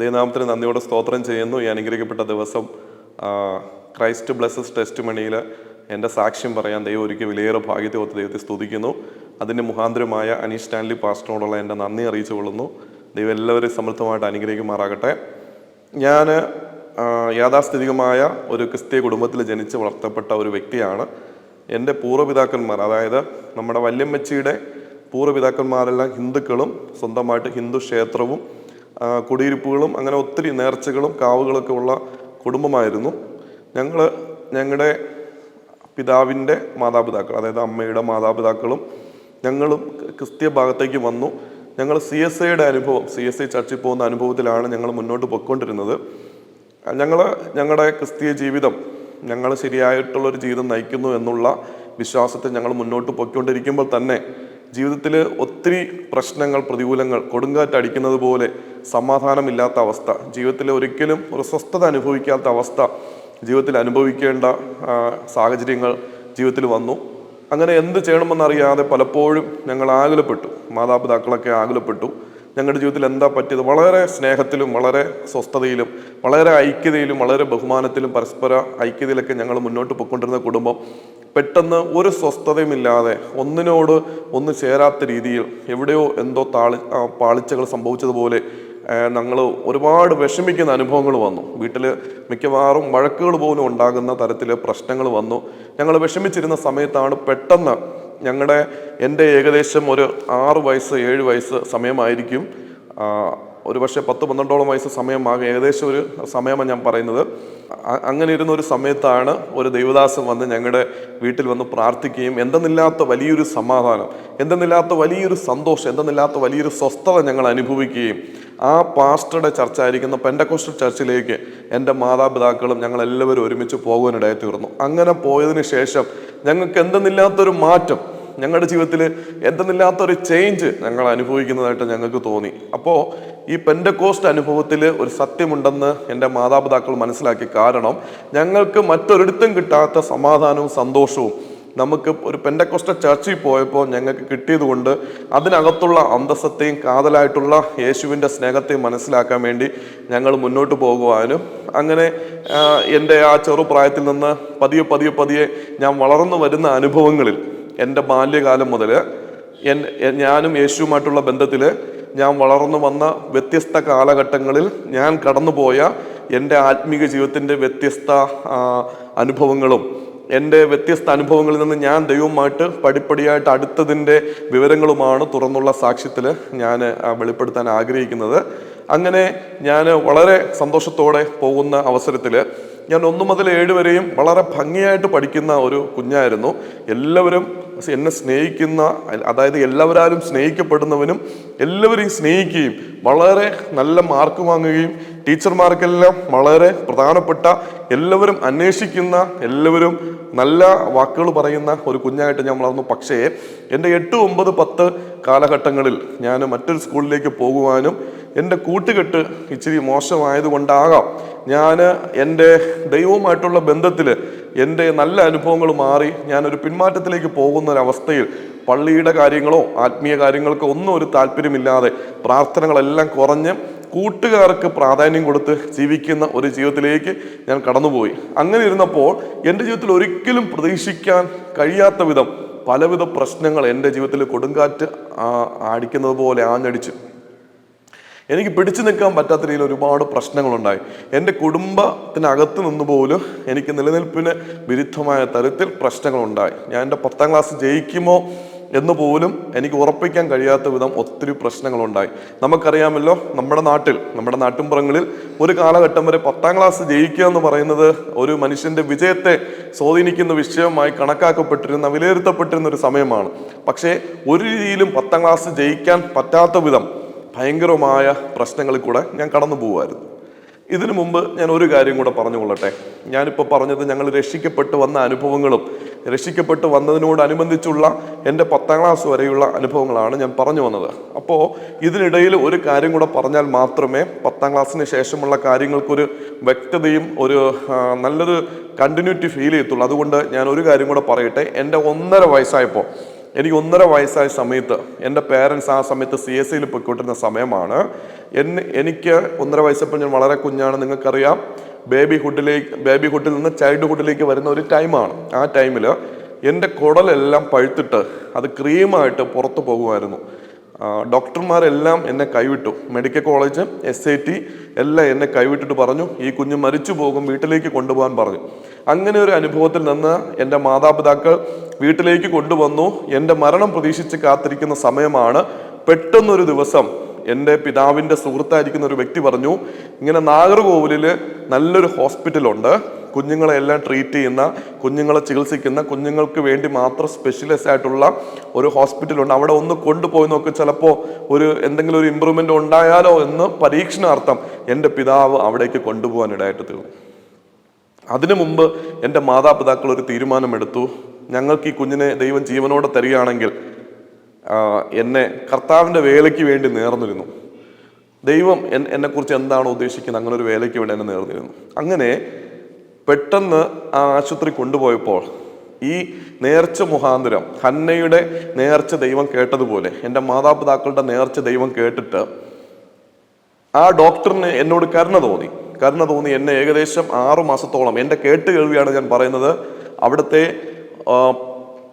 ദൈവനാമത്തിന് നന്ദിയോടെ സ്തോത്രം ചെയ്യുന്നു. ഈ അനുഗ്രഹിക്കപ്പെട്ട ദിവസം ക്രൈസ്റ്റ് ബ്ലസ്സസ് ടെസ്റ്റ് മണിയിൽ എന്റെ സാക്ഷ്യം പറയാൻ ദൈവം ഒരിക്കൽ വിലയേറെ ഭാഗ്യത്തെ ഓർത്ത് ദൈവത്തെ സ്തുതിക്കുന്നു. അതിന്റെ മുഖാന്തരമായ അനീഷ് സ്റ്റാൻലി പാസ്റ്ററിനോടുള്ള എന്റെ നന്ദി അറിയിച്ചു കൊള്ളുന്നു. ദൈവം എല്ലാവരെയും സമൃദ്ധമായിട്ട് അനുഗ്രഹിക്കുമാറാകട്ടെ. ഞാൻ യാഥാസ്ഥിതികമായ ഒരു ക്രിസ്തീയ കുടുംബത്തിൽ ജനിച്ച് വളർത്തപ്പെട്ട ഒരു വ്യക്തിയാണ്. എന്റെ പൂർവപിതാക്കന്മാർ അതായത് നമ്മുടെ വല്യമ്മച്ചിയുടെ പൂർവപിതാക്കന്മാരെല്ലാം ഹിന്ദുക്കളും സ്വന്തമായിട്ട് ഹിന്ദു ക്ഷേത്രവും കുടിയിരിപ്പുകളും അങ്ങനെ ഒത്തിരി നേർച്ചകളും കാവുകളൊക്കെ ഉള്ള കുടുംബമായിരുന്നു. ഞങ്ങൾ ഞങ്ങളുടെ പിതാവിന്റെ മാതാപിതാക്കൾ അതായത് അമ്മയുടെ മാതാപിതാക്കളും ഞങ്ങളും ക്രിസ്തീയ ഭാഗത്തേക്ക് വന്നു. ഞങ്ങൾ സി എസ് ഐയുടെ അനുഭവം സി എസ് ഐ ചർച്ചിൽ പോകുന്ന അനുഭവത്തിലാണ് ഞങ്ങൾ മുന്നോട്ട് പൊയ്ക്കൊണ്ടിരുന്നത്. ഞങ്ങൾ ഞങ്ങളുടെ ക്രിസ്തീയ ജീവിതം ഞങ്ങൾ ശരിയായിട്ടുള്ളൊരു ജീവിതം നയിക്കുന്നു എന്നുള്ള വിശ്വാസത്തെ ഞങ്ങൾ മുന്നോട്ട് പൊയ്ക്കൊണ്ടിരിക്കുമ്പോൾ തന്നെ ജീവിതത്തിൽ ഒത്തിരി പ്രശ്നങ്ങൾ പ്രതികൂലങ്ങൾ കൊടുങ്കാറ്റ് അടിക്കുന്നത് പോലെ സമാധാനമില്ലാത്ത അവസ്ഥ ജീവിതത്തിൽ ഒരിക്കലും ഒരു സ്വസ്ഥത അനുഭവിക്കാത്ത അവസ്ഥ ജീവിതത്തിൽ അനുഭവിക്കേണ്ട സാഹചര്യങ്ങൾ ജീവിതത്തിൽ വന്നു. അങ്ങനെ എന്ത് ചെയ്യണമെന്നറിയാതെ പലപ്പോഴും ഞങ്ങൾ ആകുലപ്പെട്ടു. മാതാപിതാക്കളൊക്കെ ആകുലപ്പെട്ടു. ഞങ്ങളുടെ ജീവിതത്തിൽ എന്താ പറ്റിയത്? വളരെ സ്നേഹത്തിലും വളരെ സ്വസ്ഥതയിലും വളരെ ഐക്യതയിലും വളരെ ബഹുമാനത്തിലും പരസ്പര ഐക്യതയിലൊക്കെ ഞങ്ങൾ മുന്നോട്ട് പോയിക്കൊണ്ടിരുന്ന കുടുംബം പെട്ടെന്ന് ഒരു സ്വസ്ഥതയുമില്ലാതെ ഒന്നിനോട് ഒന്ന് ചേരാത്ത രീതിയിൽ എവിടെയോ എന്തോ താളി പാളിച്ചകൾ സംഭവിച്ചതുപോലെ ഞങ്ങൾ ഒരുപാട് വിഷമിക്കുന്ന അനുഭവങ്ങൾ വന്നു. വീട്ടിൽ മിക്കവാറും വഴക്കുകൾ പോലും ഉണ്ടാകുന്ന തരത്തിൽ പ്രശ്നങ്ങൾ വന്നു. ഞങ്ങൾ വിഷമിച്ചിരുന്ന സമയത്താണ് പെട്ടെന്ന് ഞങ്ങളുടെ എന്റെ ഏകദേശം ഒരു ആറ് വയസ്സ് ഏഴ് വയസ്സ് സമയമായിരിക്കും. ഒരു പക്ഷേ പത്ത് പന്ത്രണ്ടോളം വയസ്സ് സമയമാകും ഏകദേശം ഒരു സമയമാണ് ഞാൻ പറയുന്നത്. അങ്ങനെ ഇരുന്ന ഒരു സമയത്താണ് ഒരു ദൈവദാസൻ വന്ന് ഞങ്ങളുടെ വീട്ടിൽ വന്ന് പ്രാർത്ഥിക്കുകയും എന്തെന്നില്ലാത്ത വലിയൊരു സമാധാനം എന്തെന്നില്ലാത്ത വലിയൊരു സന്തോഷം എന്തെന്നില്ലാത്ത വലിയൊരു സ്വസ്ഥത ഞങ്ങൾ അനുഭവിക്കുകയും ആ പാസ്റ്ററുടെ ചർച്ച ആയിരിക്കുന്ന പെൻഡക്കോസ്റ്റൽ ചർച്ചിലേക്ക് എന്റെ മാതാപിതാക്കളും ഞങ്ങളെല്ലാവരും ഒരുമിച്ച് പോകുവാനിടയായി തീർന്നു. അങ്ങനെ പോയതിന് ശേഷം ഞങ്ങൾക്ക് എന്തെന്നില്ലാത്തൊരു മാറ്റം ഞങ്ങളുടെ ജീവിതത്തിൽ എന്തെന്നില്ലാത്തൊരു ചേഞ്ച് ഞങ്ങൾ അനുഭവിക്കുന്നതായിട്ട് ഞങ്ങൾക്ക് തോന്നി. അപ്പോൾ ഈ പെൻഡക്കോസ്റ്റ് അനുഭവത്തിൽ ഒരു സത്യമുണ്ടെന്ന് എന്റെ മാതാപിതാക്കൾ മനസ്സിലാക്കി കാരണം ഞങ്ങൾക്ക് മറ്റൊരിടത്തും കിട്ടാത്ത സമാധാനവും സന്തോഷവും നമുക്ക് ഒരു പെൻഡക്കോസ്റ്റ ചർച്ചിൽ പോയപ്പോൾ ഞങ്ങൾക്ക് കിട്ടിയത് കൊണ്ട് അതിനകത്തുള്ള അന്തസ്സത്തെയും കാതലായിട്ടുള്ള യേശുവിന്റെ സ്നേഹത്തെയും മനസ്സിലാക്കാൻ വേണ്ടി ഞങ്ങൾ മുന്നോട്ട് പോകുവാനും അങ്ങനെ എന്റെ ആ ചെറുപ്രായത്തിൽ നിന്ന് പതിയെ പതിയെ പതിയെ ഞാൻ വളർന്നു വരുന്ന അനുഭവങ്ങളിൽ എന്റെ ബാല്യകാലം മുതൽ ഞാനും യേശുവുമായിട്ടുള്ള ബന്ധത്തിൽ ഞാൻ വളർന്നു വന്ന വ്യത്യസ്ത കാലഘട്ടങ്ങളിൽ ഞാൻ കടന്നുപോയ എന്റെ ആത്മീക ജീവിതത്തിന്റെ വ്യത്യസ്ത അനുഭവങ്ങളും. എന്റെ വ്യത്യസ്ത അനുഭവങ്ങളിൽ നിന്ന് ഞാൻ ദൈവവുമായിട്ട് പടിപ്പടിയായിട്ട് അടുത്തതിന്റെ വിവരങ്ങളുമാണ് തുറന്നുള്ള സാക്ഷ്യത്തിൽ ഞാൻ വെളിപ്പെടുത്താൻ ആഗ്രഹിക്കുന്നത്. അങ്ങനെ ഞാൻ വളരെ സന്തോഷത്തോടെ പോകുന്ന അവസരത്തിൽ ഞാൻ ഒന്നു മുതൽ ഏഴ് വരെയും വളരെ ഭംഗിയായിട്ട് പഠിക്കുന്ന ഒരു കുഞ്ഞായിരുന്നു. എല്ലാവരും എന്നെ സ്നേഹിക്കുന്ന അതായത് എല്ലാവരും സ്നേഹിക്കപ്പെടുന്നവനും എല്ലാവരെയും സ്നേഹിക്കുകയും വളരെ നല്ല മാർക്ക് വാങ്ങുകയും ടീച്ചർമാർക്കെല്ലാം വളരെ പ്രധാനപ്പെട്ട എല്ലാവരും അന്വേഷിക്കുന്ന എല്ലാവരും നല്ല വാക്കുകൾ പറയുന്ന ഒരു കുഞ്ഞായിട്ട് ഞാൻ വളർന്നു. പക്ഷേ എന്റെ എട്ട് ഒമ്പത് പത്ത് കാലഘട്ടങ്ങളിൽ ഞാൻ മറ്റൊരു സ്കൂളിലേക്ക് പോകുവാനും എന്റെ കൂട്ടുകെട്ട് ഇച്ചിരി മോശമായതുകൊണ്ടാകാം. ഞാൻ എന്റെ ദൈവവുമായിട്ടുള്ള ബന്ധത്തിൽ എന്റെ നല്ല അനുഭവങ്ങൾ മാറി ഞാനൊരു പിന്മാറ്റത്തിലേക്ക് പോകുന്ന ഒരവസ്ഥയിൽ പള്ളിയുടെ കാര്യങ്ങളോ ആത്മീയ കാര്യങ്ങൾക്കോ ഒന്നും ഒരു താല്പര്യമില്ലാതെ പ്രാർത്ഥനകളെല്ലാം കുറഞ്ഞ് കൂട്ടുകാർക്ക് പ്രാധാന്യം കൊടുത്ത് ജീവിക്കുന്ന ഒരു ജീവിതത്തിലേക്ക് ഞാൻ കടന്നുപോയി അങ്ങനെ ഇരുന്നപ്പോൾ എന്റെ ജീവിതത്തിൽ ഒരിക്കലും പ്രതീക്ഷിക്കാൻ കഴിയാത്ത വിധം പലവിധ പ്രശ്നങ്ങൾ എന്റെ ജീവിതത്തിൽ കൊടുങ്കാറ്റ് അടിക്കുന്നത് പോലെ ആഞ്ഞടിച്ചു. എനിക്ക് പിടിച്ചു നിൽക്കാൻ പറ്റാത്ത രീതിയിൽ ഒരുപാട് പ്രശ്നങ്ങളുണ്ടായി. എന്റെ കുടുംബത്തിനകത്ത് നിന്ന് പോലും എനിക്ക് നിലനിൽപ്പിന് വിരുദ്ധമായ തരത്തിൽ പ്രശ്നങ്ങളുണ്ടായി. ഞാൻ എന്റെ പത്താം ക്ലാസ് ജയിക്കുമോ എന്ന് പോലും എനിക്ക് ഉറപ്പിക്കാൻ കഴിയാത്ത വിധം ഒത്തിരി പ്രശ്നങ്ങളുണ്ടായി. നമുക്കറിയാമല്ലോ നമ്മുടെ നാട്ടിൽ നമ്മുടെ നാട്ടിൻപുറങ്ങളിൽ ഒരു കാലഘട്ടം വരെ പത്താം ക്ലാസ് ജയിക്കുക എന്ന് പറയുന്നത് ഒരു മനുഷ്യന്റെ വിജയത്തെ സ്വാധീനിക്കുന്ന വിഷയമായി കണക്കാക്കപ്പെട്ടിരുന്ന വിലയിരുത്തപ്പെട്ടിരുന്ന ഒരു സമയമാണ്. പക്ഷേ ഒരു രീതിയിലും പത്താം ക്ലാസ് ജയിക്കാൻ പറ്റാത്ത വിധം ഭയങ്കരമായ പ്രശ്നങ്ങളിൽ കൂടെ ഞാൻ കടന്നു പോകുമായിരുന്നു ഇതിനു മുമ്പ് ഞാൻ ഒരു കാര്യം കൂടെ പറഞ്ഞു കൊള്ളട്ടെ ഞാനിപ്പോൾ പറഞ്ഞത് ഞങ്ങൾ രക്ഷിക്കപ്പെട്ട് വന്ന അനുഭവങ്ങളും രക്ഷിക്കപ്പെട്ട് വന്നതിനോടനുബന്ധിച്ചുള്ള എന്റെ പത്താം ക്ലാസ് വരെയുള്ള അനുഭവങ്ങളാണ് ഞാൻ പറഞ്ഞു വന്നത്. അപ്പോൾ ഇതിനിടയിൽ ഒരു കാര്യം കൂടെ പറഞ്ഞാൽ മാത്രമേ പത്താം ക്ലാസ്സിന് ശേഷമുള്ള കാര്യങ്ങൾക്കൊരു വ്യക്തതയും ഒരു നല്ലൊരു കണ്ടിന്യൂറ്റി ഫീൽ ചെയ്യത്തുള്ളൂ. അതുകൊണ്ട് ഞാൻ ഒരു കാര്യം കൂടെ പറയട്ടെ. എന്റെ ഒന്നര വയസ്സായപ്പോൾ എനിക്ക് ഒന്നര വയസ്സായ സമയത്ത് എന്റെ പേരൻസ് ആ സമയത്ത് സി എസ് സിയിൽ പോയിക്കൊണ്ടിരുന്ന സമയമാണ്. എന്നെ എനിക്ക് ഒന്നര വയസ്സപ്പോൾ ഞാൻ വളരെ കുഞ്ഞാണ്. നിങ്ങൾക്കറിയാം ബേബി ഹുഡിലേക്ക് ബേബി ഹുഡിൽ നിന്ന് ചൈൽഡ്ഹുഡിലേക്ക് വരുന്ന ഒരു ടൈമാണ് ആ ടൈമിൽ എന്റെ കുടലെല്ലാം പഴുത്തിട്ട് അത് ക്രീമായിട്ട് പുറത്തു പോകുമായിരുന്നു. ഡോക്ടർമാരെല്ലാം എന്നെ കൈവിട്ടു. Medical college S I T എല്ലാം എന്നെ കൈവിട്ടിട്ട് പറഞ്ഞു ഈ കുഞ്ഞ് മരിച്ചു പോകും വീട്ടിലേക്ക് കൊണ്ടുപോകാൻ പറഞ്ഞു. അങ്ങനെ ഒരു അനുഭവത്തിൽ നിന്ന് എന്റെ മാതാപിതാക്കൾ വീട്ടിലേക്ക് കൊണ്ടുവന്നു. എന്റെ മരണം പ്രതീക്ഷിച്ച് കാത്തിരിക്കുന്ന സമയമാണ്. പെട്ടെന്നൊരു ദിവസം എന്റെ പിതാവിന്റെ സുഹൃത്തായിരിക്കുന്ന ഒരു വ്യക്തി പറഞ്ഞു ഇങ്ങനെ നാഗർകോവിലിൽ നല്ലൊരു ഹോസ്പിറ്റലുണ്ട്. കുഞ്ഞുങ്ങളെ എല്ലാം ട്രീറ്റ് ചെയ്യുന്ന കുഞ്ഞുങ്ങളെ ചികിത്സിക്കുന്ന കുഞ്ഞുങ്ങൾക്ക് വേണ്ടി മാത്രം സ്പെഷ്യലിസ്റ്റ് ആയിട്ടുള്ള ഒരു ഹോസ്പിറ്റലുണ്ട്. അവിടെ ഒന്ന് കൊണ്ടുപോയി നോക്ക്. ചിലപ്പോൾ ഒരു എന്തെങ്കിലും ഒരു ഇമ്പ്രൂവ്മെന്റ് ഉണ്ടായാലോ എന്ന് പരീക്ഷണാർത്ഥം എന്റെ പിതാവ് അവിടേക്ക് കൊണ്ടുപോകാൻ ഇടയായിട്ട് തീർന്നു. അതിനു മുമ്പ് എന്റെ മാതാപിതാക്കൾ ഒരു തീരുമാനമെടുത്തു. ഞങ്ങൾക്ക് ഈ കുഞ്ഞിനെ ദൈവം ജീവനോടെ തരികയാണെങ്കിൽ എന്നെ കർത്താവിന്റെ വേലയ്ക്ക് വേണ്ടി നേർന്നിരുന്നു. ദൈവം എന്നെക്കുറിച്ച് എന്താണോ ഉദ്ദേശിക്കുന്നത്? അങ്ങനെ ഒരു വേലയ്ക്ക് വേണ്ടി എന്നെ നേർന്നിരുന്നു. അങ്ങനെ പെട്ടെന്ന് ആ ആശുപത്രി കൊണ്ടുപോയപ്പോൾ ഈ നേർച്ച മുഖാന്തരം ഹന്നയുടെ നേർച്ച ദൈവം കേട്ടതുപോലെ എന്റെ മാതാപിതാക്കളുടെ നേർച്ച ദൈവം കേട്ടിട്ട് ആ ഡോക്ടറിന് എന്നോട് കരുണ തോന്നി. കരുണ തോന്നി എന്നെ ഏകദേശം ആറു മാസത്തോളം. എന്റെ കേട്ട് കേൾവിയാണ് ഞാൻ പറയുന്നത്. അവിടുത്തെ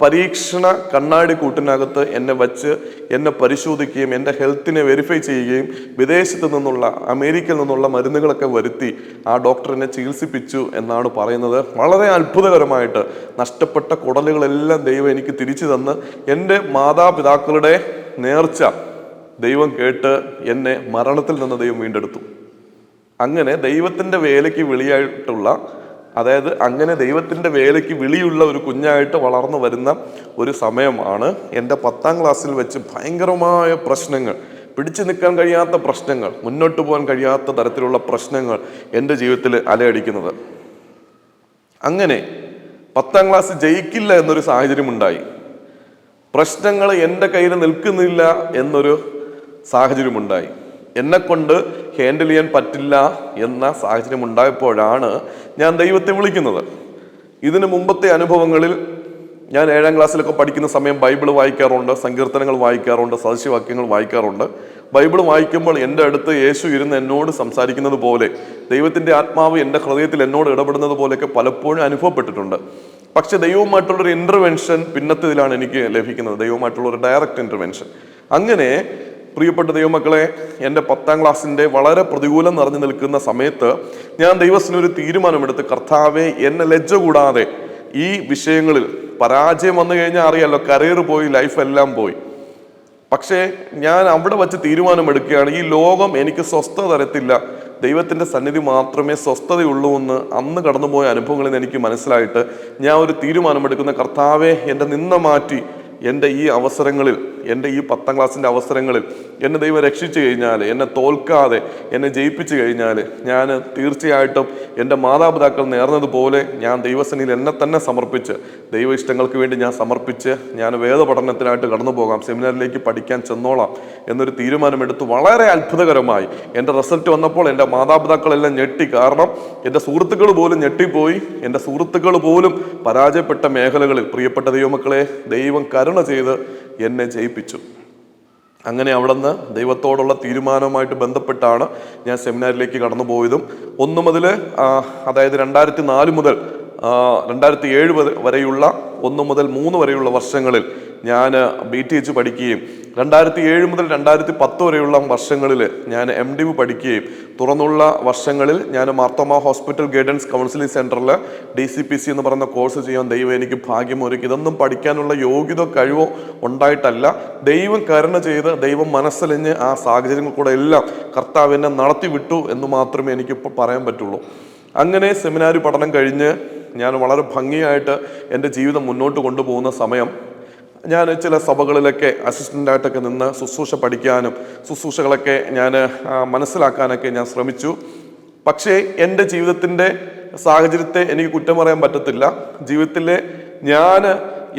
പരീക്ഷണ കണ്ണാടി കൂട്ടിനകത്ത് എന്നെ വച്ച് എന്നെ പരിശോധിക്കുകയും എന്റെ ഹെൽത്തിനെ വെരിഫൈ ചെയ്യുകയും വിദേശത്ത് നിന്നുള്ള അമേരിക്കയിൽ നിന്നുള്ള മരുന്നുകളൊക്കെ വരുത്തി ആ ഡോക്ടർ എന്നെ ചികിത്സിപ്പിച്ചു എന്നാണ് പറയുന്നത്. വളരെ അത്ഭുതകരമായിട്ട് നഷ്ടപ്പെട്ട കുടലുകളെല്ലാം ദൈവം എനിക്ക് തിരിച്ചു തന്ന്. എന്റെ മാതാപിതാക്കളുടെ നേർച്ച ദൈവം കേട്ട് എന്നെ മരണത്തിൽ നിന്ന് ദൈവം വീണ്ടെടുത്തു. അങ്ങനെ ദൈവത്തിന്റെ വേലയ്ക്ക് വിളിയായിട്ടുള്ള അതായത് അങ്ങനെ ദൈവത്തിന്റെ വേലയ്ക്ക് വിളിയുള്ള ഒരു കുഞ്ഞായിട്ട് വളർന്നു വരുന്ന ഒരു സമയമാണ് എന്റെ പത്താം ക്ലാസ്സിൽ വെച്ച് ഭയങ്കരമായ പ്രശ്നങ്ങൾ പിടിച്ചു നിൽക്കാൻ കഴിയാത്ത പ്രശ്നങ്ങൾ മുന്നോട്ട് പോകാൻ കഴിയാത്ത തരത്തിലുള്ള പ്രശ്നങ്ങൾ എന്റെ ജീവിതത്തിൽ അലയടിക്കുന്നത്. അങ്ങനെ പത്താം ക്ലാസ് ജയിക്കില്ല എന്നൊരു സാഹചര്യം ഉണ്ടായി പ്രശ്നങ്ങൾ എന്റെ കയ്യിൽ നിൽക്കുന്നില്ല എന്നൊരു സാഹചര്യമുണ്ടായി. എന്നെ കൊണ്ട് ഹാൻഡിൽ ചെയ്യാൻ പറ്റില്ല എന്ന സാഹചര്യം ഉണ്ടായപ്പോഴാണ് ഞാൻ ദൈവത്തെ വിളിക്കുന്നത്. ഇതിന് മുമ്പത്തെ അനുഭവങ്ങളിൽ ഞാൻ ഏഴാം ക്ലാസ്സിലൊക്കെ പഠിക്കുന്ന സമയം ബൈബിൾ വായിക്കാറുണ്ട് സങ്കീർത്തനങ്ങൾ വായിക്കാറുണ്ട് സദസ്യവാക്യങ്ങൾ വായിക്കാറുണ്ട്. ബൈബിൾ വായിക്കുമ്പോൾ എന്റെ അടുത്ത് യേശു ഇരുന്ന് എന്നോട് സംസാരിക്കുന്നത് പോലെ ദൈവത്തിന്റെ ആത്മാവ് എന്റെ ഹൃദയത്തിൽ എന്നോട് ഇടപെടുന്നത് പോലെയൊക്കെ പലപ്പോഴും അനുഭവപ്പെട്ടിട്ടുണ്ട്. പക്ഷേ ദൈവവുമായിട്ടുള്ളൊരു ഇന്റർവെൻഷൻ പിന്നത്തേതിലാണ് എനിക്ക് ലഭിക്കുന്നത്. ദൈവവുമായിട്ടുള്ള ഒരു ഡയറക്റ്റ് ഇന്റർവെൻഷൻ അങ്ങനെ പ്രിയപ്പെട്ട ദൈവമക്കളെ എന്റെ പത്താം ക്ലാസ്സിന്റെ വളരെ പ്രതികൂലം നിറഞ്ഞു നിൽക്കുന്ന സമയത്ത് ഞാൻ ദൈവത്തിനൊരു തീരുമാനമെടുത്ത് കർത്താവെ എന്നെ ലജ്ജ കൂടാതെ ഈ വിഷയങ്ങളിൽ പരാജയം വന്നു കഴിഞ്ഞാൽ അറിയാലോ കരിയർ പോയി ലൈഫ് എല്ലാം പോയി. പക്ഷേ ഞാൻ അവിടെ വച്ച് തീരുമാനമെടുക്കുകയാണ് ഈ ലോകം എനിക്ക് സ്വസ്ഥ തരത്തില്ല. ദൈവത്തിന്റെ സന്നിധി മാത്രമേ സ്വസ്ഥതയുള്ളൂ എന്ന് അന്ന് കടന്നുപോയ അനുഭവങ്ങളിൽ നിന്ന് എനിക്ക് മനസ്സിലായിട്ട് ഞാൻ ഒരു തീരുമാനമെടുക്കുന്ന കർത്താവെ എന്റെ നിന്ന മാറ്റി എന്റെ ഈ അവസരങ്ങളിൽ എന്റെ ഈ പത്താം ക്ലാസ്സിന്റെ അവസരങ്ങളിൽ എന്നെ ദൈവം രക്ഷിച്ചു കഴിഞ്ഞാൽ എന്നെ തോൽക്കാതെ എന്നെ ജയിപ്പിച്ചു കഴിഞ്ഞാൽ ഞാൻ തീർച്ചയായിട്ടും എന്റെ മാതാപിതാക്കൾ നേർന്നതുപോലെ ഞാൻ ദൈവസനിയിൽ എന്നെ തന്നെ സമർപ്പിച്ച് ദൈവ ഇഷ്ടങ്ങൾക്ക് വേണ്ടി ഞാൻ സമർപ്പിച്ച് ഞാൻ വേദപഠനത്തിനായിട്ട് കടന്നു പോകാം സെമിനാറിലേക്ക് പഠിക്കാൻ ചെന്നോളാം എന്നൊരു തീരുമാനമെടുത്ത്. വളരെ അത്ഭുതകരമായി എന്റെ റിസൾട്ട് വന്നപ്പോൾ എന്റെ മാതാപിതാക്കളെല്ലാം ഞെട്ടി. കാരണം എന്റെ സുഹൃത്തുക്കൾ പോലും ഞെട്ടിപ്പോയി. എന്റെ സുഹൃത്തുക്കൾ പോലും പരാജയപ്പെട്ട മേഖലകളിൽ. പ്രിയപ്പെട്ട ദൈവമക്കളെ ദൈവം കരുണ ചെയ്ത് എന്നെ ജയിപ്പിച്ചു. അങ്ങനെ അവിടുന്ന് ദൈവത്തോടുള്ള തീരുമാനവുമായിട്ട് ബന്ധപ്പെട്ടാണ് ഞാൻ സെമിനാറിലേക്ക് കടന്നു പോയതും ഒന്ന് മുതൽ അതായത് രണ്ടായിരത്തി നാല് മുതൽ രണ്ടായിരത്തി ഏഴ് വരെ- വരെയുള്ള ഒന്ന് മുതൽ മൂന്ന് വരെയുള്ള വർഷങ്ങളിൽ ഞാൻ ബി ടി എച്ച് പഠിക്കുകയും രണ്ടായിരത്തി ഏഴ് മുതൽ രണ്ടായിരത്തി പത്ത് വരെയുള്ള വർഷങ്ങളിൽ ഞാൻ എം ഡി പഠിക്കുകയും തുറന്നുള്ള വർഷങ്ങളിൽ ഞാൻ മാർത്തോമ ഹോസ്പിറ്റൽ ഗൈഡൻസ് കൗൺസിലിംഗ് സെന്ററിൽ ഡി സി പി സി എന്ന് പറയുന്ന കോഴ്സ് ചെയ്യാൻ ദൈവം എനിക്ക് ഭാഗ്യം ഒരുക്കി. ഇതൊന്നും പഠിക്കാനുള്ള യോഗ്യത കഴിവോ ഉണ്ടായിട്ടല്ല. ദൈവം കരുണ ചെയ്ത് ദൈവം മനസ്സലിഞ്ഞ് ആ സാഹചര്യങ്ങൾ കൂടെ എല്ലാം കർത്താവിനെ നടത്തി വിട്ടു എന്ന് മാത്രമേ എനിക്കിപ്പോൾ പറയാൻ പറ്റുള്ളൂ. അങ്ങനെ സെമിനാരി പഠനം കഴിഞ്ഞ് ഞാൻ വളരെ ഭംഗിയായിട്ട് എന്റെ ജീവിതം മുന്നോട്ട് കൊണ്ടുപോകുന്ന സമയം ഞാൻ ചില സഭകളിലൊക്കെ അസിസ്റ്റന്റായിട്ടൊക്കെ നിന്ന് ശുശ്രൂഷ പഠിക്കാനും ശുശ്രൂഷകളൊക്കെ ഞാൻ മനസ്സിലാക്കാനൊക്കെ ഞാൻ ശ്രമിച്ചു. പക്ഷേ എന്റെ ജീവിതത്തിന്റെ സാഹചര്യത്തെ എനിക്ക് കുറ്റം പറയാൻ പറ്റത്തില്ല. ജീവിതത്തിലെ ഞാൻ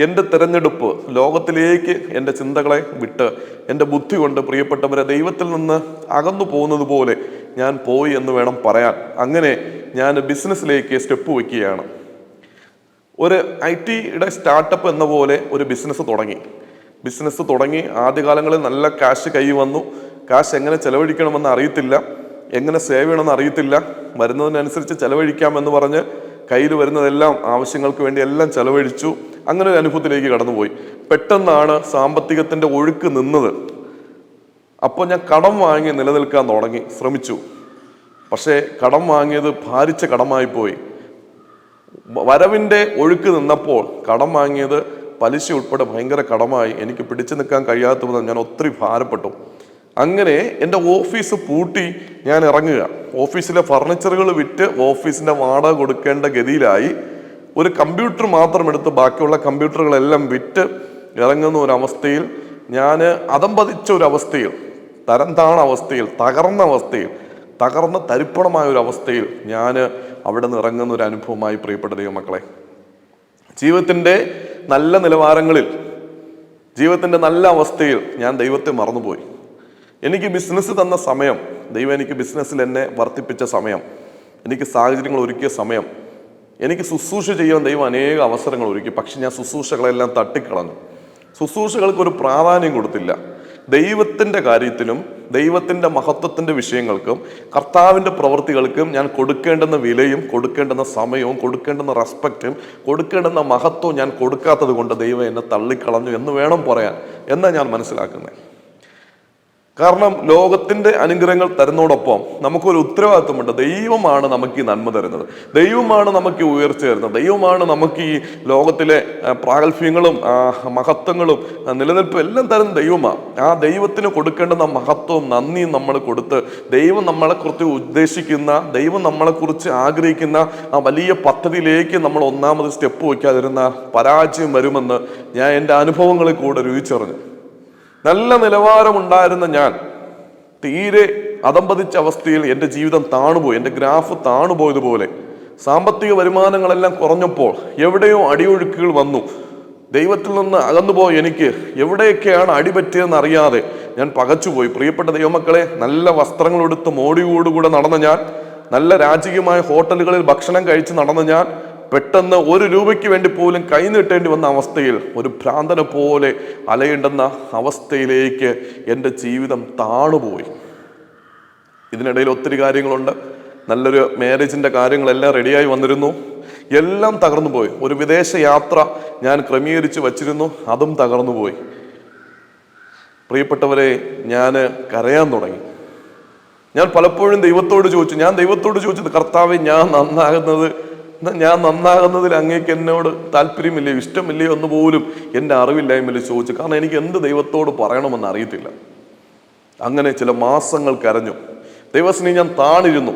എന്റെ തിരഞ്ഞെടുപ്പ് ലോകത്തിലേക്ക് എന്റെ ചിന്തകളെ വിട്ട് എന്റെ ബുദ്ധി കൊണ്ട് പ്രിയപ്പെട്ടവരെ ദൈവത്തിൽ നിന്ന് അകന്നു പോകുന്നത് പോലെ ഞാൻ പോയി എന്ന് വേണം പറയാൻ. അങ്ങനെ ഞാൻ ബിസിനസ്സിലേക്ക് സ്റ്റെപ്പ് വയ്ക്കുകയാണ്. ഒരു ഐ ടിയുടെ സ്റ്റാർട്ടപ്പ് എന്ന പോലെ ഒരു ബിസിനസ് തുടങ്ങി. ബിസിനസ് തുടങ്ങി. ആദ്യകാലങ്ങളിൽ നല്ല കാശ് കൈ വന്നു. കാശ് എങ്ങനെ ചെലവഴിക്കണമെന്ന് അറിയത്തില്ല. എങ്ങനെ സേവ് ചെയ്യണമെന്ന് അറിയത്തില്ല. വരുന്നതിനനുസരിച്ച് ചെലവഴിക്കാമെന്ന് പറഞ്ഞ് കയ്യിൽ വരുന്നതെല്ലാം ആവശ്യങ്ങൾക്ക് വേണ്ടി എല്ലാം ചെലവഴിച്ചു. അങ്ങനെ ഒരു അനുഭവത്തിലേക്ക് കടന്നുപോയി. പെട്ടെന്നാണ് സാമ്പത്തികത്തിന്റെ ഒഴുക്ക് നിന്നത്. അപ്പോൾ ഞാൻ കടം വാങ്ങി നിലനിൽക്കാൻ തുടങ്ങി. ശ്രമിച്ചു. പക്ഷേ കടം വാങ്ങിയത് ഭാരിച്ച കടമായി പോയി വരവിന്റെ ഒഴുക്ക് നിന്നപ്പോൾ കടം വാങ്ങിയത് പലിശ ഉൾപ്പെടെ ഭയങ്കര കടമായി. എനിക്ക് പിടിച്ചു നിൽക്കാൻ കഴിയാത്ത വിധം ഞാൻ ഒത്തിരി ഭാരപ്പെട്ടു. അങ്ങനെ എന്റെ ഓഫീസ് പൂട്ടി ഞാൻ ഇറങ്ങുക. ഓഫീസിലെ ഫർണിച്ചറുകൾ വിറ്റ് ഓഫീസിന്റെ വാടക കൊടുക്കേണ്ട ഗതിയിലായി. ഒരു കമ്പ്യൂട്ടർ മാത്രം എടുത്ത് ബാക്കിയുള്ള കമ്പ്യൂട്ടറുകളെല്ലാം വിറ്റ് ഇറങ്ങുന്ന ഒരു അവസ്ഥയിൽ ഞാൻ അതം പതിച്ച ഒരു അവസ്ഥയിൽ തരം താണ അവസ്ഥയിൽ തകർന്ന അവസ്ഥയിൽ തകർന്ന തരിപ്പണമായ ഒരു അവസ്ഥയിൽ ഞാൻ അവിടെ നിന്ന് ഇറങ്ങുന്ന ഒരു അനുഭവമായി പ്രിയപ്പെട്ട ദൈവമക്കളെ. ജീവിതത്തിന്റെ നല്ല നിലവാരങ്ങളിൽ ജീവിതത്തിന്റെ നല്ല അവസ്ഥയിൽ ഞാൻ ദൈവത്തെ മറന്നുപോയി. എനിക്ക് ബിസിനസ് തന്ന സമയം ദൈവം എനിക്ക് ബിസിനസ്സിൽ എന്നെ വർദ്ധിപ്പിച്ച സമയം എനിക്ക് സാഹചര്യങ്ങൾ ഒരുക്കിയ സമയം എനിക്ക് ശുശ്രൂഷ ചെയ്യാൻ ദൈവം അനേക അവസരങ്ങൾ ഒരുക്കി. പക്ഷെ ഞാൻ ശുശ്രൂഷകളെല്ലാം തട്ടിക്കളഞ്ഞു. ശുശ്രൂഷകൾക്ക് ഒരു പ്രാധാന്യം കൊടുത്തില്ല. ദൈവത്തിന്റെ കാര്യത്തിനും ദൈവത്തിന്റെ മഹത്വത്തിന്റെ വിഷയങ്ങൾക്കും കർത്താവിന്റെ പ്രവൃത്തികൾക്കും ഞാൻ കൊടുക്കേണ്ടുന്ന വിലയും കൊടുക്കേണ്ടുന്ന സമയവും കൊടുക്കേണ്ടുന്ന റെസ്പെക്റ്റും കൊടുക്കേണ്ടുന്ന മഹത്വവും ഞാൻ കൊടുക്കാത്തത് കൊണ്ട് ദൈവം എന്നെ തള്ളിക്കളഞ്ഞു എന്ന് വേണം പറയാൻ. എന്നാണ് ഞാൻ മനസ്സിലാക്കുന്നത്? കാരണം ലോകത്തിന്റെ അനുഗ്രഹങ്ങൾ തരുന്നതോടൊപ്പം നമുക്കൊരു ഉത്തരവാദിത്വമുണ്ട്. ദൈവമാണ് നമുക്ക് ഈ നന്മ തരുന്നത്. ദൈവമാണ് നമുക്ക് ഈ ഉയർച്ച തരുന്നത്. ദൈവമാണ് നമുക്ക് ഈ ലോകത്തിലെ പ്രാഗൽഭ്യങ്ങളും മഹത്വങ്ങളും നിലനിൽപ്പും എല്ലാം തരുന്ന ദൈവമാണ്. ആ ദൈവത്തിന് കൊടുക്കേണ്ടുന്ന മഹത്വവും നന്ദിയും നമ്മൾ കൊടുത്ത് ദൈവം നമ്മളെക്കുറിച്ച് ഉദ്ദേശിക്കുന്ന ദൈവം നമ്മളെക്കുറിച്ച് ആഗ്രഹിക്കുന്ന ആ വലിയ പദ്ധതിയിലേക്ക് നമ്മൾ ഒന്നാമത് സ്റ്റെപ്പ് വയ്ക്കാതിരുന്ന പരാജയം വരുമെന്ന് ഞാൻ എന്റെ അനുഭവങ്ങളിൽ കൂടെ രുചിച്ചറിഞ്ഞു. നല്ല നിലവാരമുണ്ടായിരുന്ന ഞാൻ തീരെ അതമ്പതിച്ച അവസ്ഥയിൽ എന്റെ ജീവിതം താണുപോയി എന്റെ ഗ്രാഫ് താണുപോയതുപോലെ സാമ്പത്തിക വരുമാനങ്ങളെല്ലാം കുറഞ്ഞപ്പോൾ എവിടെയോ അടിയൊഴുക്കുകൾ വന്നു. ദൈവത്തിൽ നിന്ന് അകന്നുപോയ എനിക്ക് എവിടെയൊക്കെയാണ് അടിപറ്റിയതെന്ന് അറിയാതെ ഞാൻ പകച്ചുപോയി. പ്രിയപ്പെട്ട ദൈവമക്കളെ നല്ല വസ്ത്രങ്ങളെടുത്ത് മോടിയോടുകൂടെ നടന്ന ഞാൻ നല്ല രാജകീയമായ ഹോട്ടലുകളിൽ ഭക്ഷണം കഴിച്ച് നടന്ന ഞാൻ പെട്ടെന്ന് ഒരു രൂപയ്ക്ക് വേണ്ടി പോലും കൈനീട്ടേണ്ടി വന്ന അവസ്ഥയിൽ ഒരു ഭ്രാന്തനെ പോലെ അലയേണ്ടുന്ന അവസ്ഥയിലേക്ക് എന്റെ ജീവിതം താണുപോയി. ഇതിനിടയിൽ ഒത്തിരി കാര്യങ്ങളുണ്ട്. നല്ലൊരു മാരേജിന്റെ കാര്യങ്ങളെല്ലാം റെഡിയായി വന്നിരുന്നു. എല്ലാം തകർന്നു പോയി ഒരു വിദേശ യാത്ര ഞാൻ ക്രമീകരിച്ച് വച്ചിരുന്നു. അതും തകർന്നു പോയി പ്രിയപ്പെട്ടവരെ ഞാൻ കരയാൻ തുടങ്ങി. ഞാൻ പലപ്പോഴും ദൈവത്തോട് ചോദിച്ചു. ഞാൻ ദൈവത്തോട് ചോദിച്ചത് കർത്താവ് ഞാൻ നന്നാകുന്നത് ഞാൻ നന്നാകുന്നതിൽ അങ്ങേക്ക് എന്നോട് താല്പര്യമില്ലയോ ഇഷ്ടമില്ലയോ എന്ന് പോലും എന്റെ അറിവില്ലായ്മയിൽ ചോദിച്ചു. കാരണം എനിക്ക് എന്ത് ദൈവത്തോട് പറയണമെന്ന് അറിയത്തില്ല. അങ്ങനെ ചില മാസങ്ങൾ കരഞ്ഞു. ദൈവസ്നേഹി ഞാൻ താണിരുന്നു.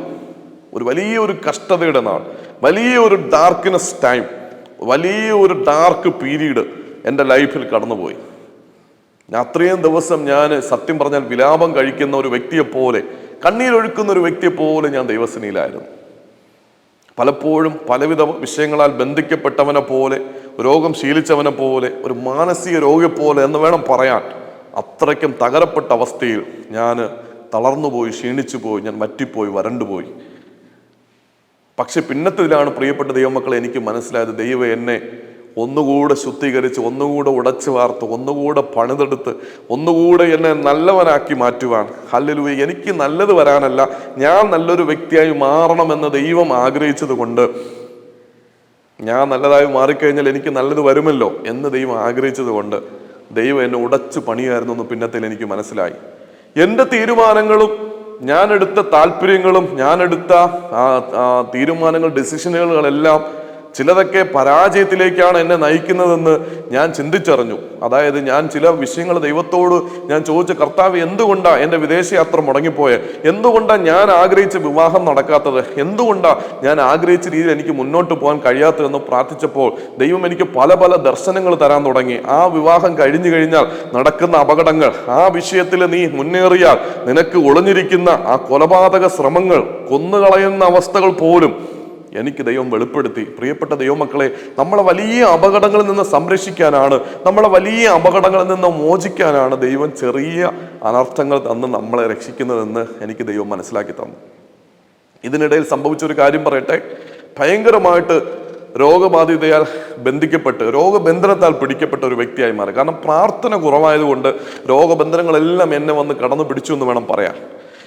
ഒരു വലിയ ഒരു കഷ്ടതയുടെ നാൾ വലിയ ഒരു ഡാർക്ക്നെസ് ടൈം വലിയ ഒരു ഡാർക്ക് പീരീഡ് എന്റെ ലൈഫിൽ കടന്നുപോയി. ഞാൻ അത്രയും ദിവസം ഞാൻ സത്യം പറഞ്ഞാൽ വിലാപം കഴിക്കുന്ന ഒരു വ്യക്തിയെപ്പോലെ കണ്ണീരൊഴുക്കുന്ന ഒരു വ്യക്തിയെപ്പോലെ ഞാൻ ദൈവസനയിലായിരുന്നു പലപ്പോഴും പലവിധ വിഷയങ്ങളാൽ ബന്ധിക്കപ്പെട്ടവനെ പോലെ രോഗം ശീലിച്ചവനെ പോലെ ഒരു മാനസിക രോഗിയെ പോലെ എന്ന് വേണം പറയാൻ. അത്രയ്ക്കും തകരപ്പെട്ട അവസ്ഥയിൽ ഞാൻ തളർന്നുപോയി ക്ഷീണിച്ചു പോയി ഞാൻ വറ്റിപ്പോയി വരണ്ടുപോയി. പക്ഷെ പിന്നത്തിലാണ് പ്രിയപ്പെട്ട ദൈവമക്കളെ എനിക്ക് മനസ്സിലായത് ദൈവം എന്നെ ഒന്നുകൂടെ ശുദ്ധീകരിച്ച് ഒന്നുകൂടെ ഉടച്ചു വാർത്ത് ഒന്നുകൂടെ പണിതെടുത്ത് ഒന്നുകൂടെ എന്നെ നല്ലവനാക്കി മാറ്റുവാൻ. ഹല്ലേലൂയ എനിക്ക് നല്ലത് വരാനല്ല ഞാൻ നല്ലൊരു വ്യക്തിയായി മാറണമെന്ന് ദൈവം ആഗ്രഹിച്ചത് കൊണ്ട് ഞാൻ നല്ലതായി മാറിക്കഴിഞ്ഞാൽ എനിക്ക് നല്ലത് വരുമല്ലോ എന്ന് ദൈവം ആഗ്രഹിച്ചത് കൊണ്ട് ദൈവം എന്നെ ഉടച്ചു പണിയായിരുന്നു എന്ന് പിന്നത്തിൽ എനിക്ക് മനസ്സിലായി. എന്റെ തീരുമാനങ്ങളും ഞാൻ എടുത്ത താല്പര്യങ്ങളും ആ, തീരുമാനങ്ങൾ ഡിസിഷനുകളെല്ലാം ചിലതൊക്കെ പരാജയത്തിലേക്കാണ് എന്നെ നയിക്കുന്നതെന്ന് ഞാൻ ചിന്തിച്ചറിഞ്ഞു. അതായത് ഞാൻ ചില വിഷയങ്ങൾ ദൈവത്തോട് ഞാൻ ചോദിച്ച കർത്താവ് എന്തുകൊണ്ടാ എന്റെ വിദേശയാത്ര മുടങ്ങിപ്പോയത് എന്തുകൊണ്ടാണ് ഞാൻ ആഗ്രഹിച്ച വിവാഹം നടക്കാത്തത്? എന്തുകൊണ്ടാ ഞാൻ ആഗ്രഹിച്ച രീതിയിൽ എനിക്ക് മുന്നോട്ട് പോകാൻ കഴിയാത്തതെന്ന് പ്രാർത്ഥിച്ചപ്പോൾ ദൈവം എനിക്ക് പല പല ദർശനങ്ങൾ തരാൻ തുടങ്ങി. ആ വിവാഹം കഴിഞ്ഞു കഴിഞ്ഞാൽ നടക്കുന്ന അപകടങ്ങൾ ആ വിഷയത്തിൽ നീ മുന്നേറിയാൽ നിനക്ക് ഒളിഞ്ഞിരിക്കുന്ന ആ കൊലപാതക ശ്രമങ്ങൾ കൊന്നുകളയുന്ന അവസ്ഥകൾ പോലും എനിക്ക് ദൈവം വെളിപ്പെടുത്തി. പ്രിയപ്പെട്ട ദൈവമക്കളെ നമ്മളെ വലിയ അപകടങ്ങളിൽ നിന്ന് സംരക്ഷിക്കാനാണ് നമ്മളെ വലിയ അപകടങ്ങളിൽ നിന്ന് മോചിക്കാനാണ് ദൈവം ചെറിയ അനർത്ഥങ്ങൾ തന്ന് നമ്മളെ രക്ഷിക്കുന്നതെന്ന് എനിക്ക് ദൈവം മനസ്സിലാക്കി തന്നു. ഇതിനിടയിൽ സംഭവിച്ച ഒരു കാര്യം പറയട്ടെ. ഭയങ്കരമായിട്ട് രോഗബാധിതയാൽ ബന്ധിക്കപ്പെട്ട് രോഗബന്ധനത്താൽ പിടിക്കപ്പെട്ട ഒരു വ്യക്തിയായി മാറി. കാരണം പ്രാർത്ഥന കുറവായതുകൊണ്ട് രോഗബന്ധനങ്ങളെല്ലാം എന്നെ വന്ന് കടന്നു പിടിച്ചു എന്ന് വേണം പറയാൻ.